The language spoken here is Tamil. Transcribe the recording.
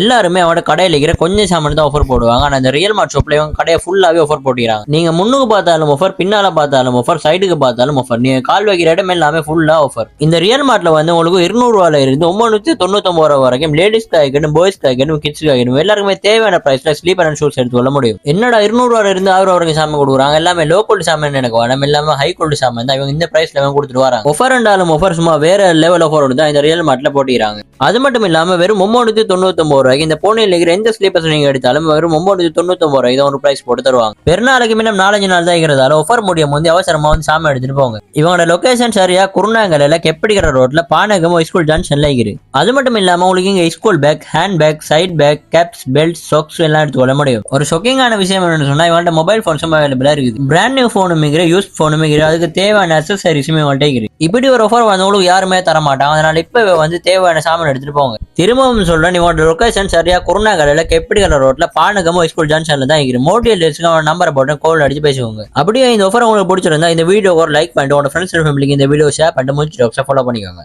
எல்லாருமே அவனோட கடையில் இருக்கிற கொஞ்சம் சாமான் தான் ஆஃபர் போடுவாங்க. ஆனா அந்த ரியல் மார்ட் ஷாப்ல இவங்க கடையை ஃபுல்லாவே ஆஃபர் போட்டுக்கிறாங்க நீங்க முன்னுக்கு பார்த்தாலும் ஆஃபர் பின்னால பார்த்தாலும் ஆஃபர் சைடுக்கு பார்த்தாலும் ஆஃபர் நீங்க கால் வைக்கிற இடம் எல்லாமே ஃபுல்லா ஆஃபர் இந்த ரியல் மார்ட்ல வந்து உங்களுக்கு இருநூறு இருந்து ஒன்பது தொண்ணூத்தொம்பது ரூபா வரைக்கும் லேடிஸ் காய்க்கணும் பாய்ஸ் காய்க்கணும் கிட்ஸ் காய்க்கணும் எல்லாருக்குமே தேவையான பிரைஸ்ல ஸ்லீப்பர் அண்ட் ஷூஸ் எடுத்து கொள்ள முடியும். என்னடா இருநூறு இருந்து ஆயிரம் ரூபா வரைக்கும் சாமான் கொடுக்குறாங்க? எல்லாமே லோ குவாலிட்டி சாமான் எனக்கு? வேணும் எல்லாமே ஹை குவாலிட்டி சாமான் தான். இவங்க இந்த பிரைஸ்ல இவங்க கொடுத்துட்டு வராங்க. ஆஃபர் அண்டாலும் ஆஃபர் சும்மா வேற லெவல் ஆஃபரோடு தான் இந்த ரியல் மார்ட்ல போட்டிக்கிறாங்க அது மட்டும் இல்லாம வெறும் மும்மூணு தொண்ணூத்தொம்பது ரூபாய்க்கு. இந்த போனியில் இருக்கிற எந்த ஸ்லீப்பர்ஸ் நீங்க எடுத்தாலும் வெறும் ஒன்பது தொண்ணூத்தொம்பது ரூபாய்க்கு தான் ஒரு பிரைஸ் போட்டு தருவாங்க. பெருநாளுக்கு முன்ன நாலஞ்சு நாள் தான் இருக்கிறதால ஒஃபர் முடியும் வந்து அவசரமா வந்து சாமான் எடுத்துட்டு போங்க. இவங்களோட லொகேஷன் சரியா குருநாங்கல்ல கெப்படிக்கிற ரோட்ல பானகம் ஸ்கூல் ஜங்ஷன்ல இருக்குது அது மட்டும் இல்லாம உங்களுக்கு இங்க school bag hand bag side bag caps belt socks எல்லாம் எடுத்து கொள்ள முடியும். ஒரு ஷொக்கிங்கான விஷயம் என்னன்னு சொன்னா இவங்கள்ட்ட மொபைல் ஃபோன்ஸும் அவைலபிளா இருக்குது. பிராண்ட் நியூ ஃபோனும் இருக்கிற யூஸ் ஃபோனும் இருக்கிற அதுக்கு தேவையான அசசரிஸும் இவங்கள்ட்ட இருக்குது இப்படி ஒரு ஆஃபர் வந்தவங்களுக்கு யாருமே தர மாட்டாங்க அதனால இப்ப வந்து தேவையான சாமான் எடுத்துட்டு போங்க. திரும்பவும் சொல்றேன் இவங்களோட லொக்கேஷன் சரியா குருநாகலில் கெப்படிக்கிற ரோட்ல பானகமோ ஸ்கூல் ஜங்ஷன்ல தான் இருக்குது மோட்டிவல் டேஸ்க்கு அவன் நம்பரை போட்டு கோல் அடிச்சு பேசுவாங்க அப்படியே இந்த ஆஃபர் உங்களுக்கு பிடிச்சிருந்தா இந்த வீடியோ ஒரு லைக் பண்ணிட்டு உங்க ஃப்ரெண்ட்ஸ் ஃபேமிலிக்கு இந்த வீடியோ ஷேர் பண்ணிட்டு முடிச்சு ஃபாலோ பண்ணிக்கோங்க.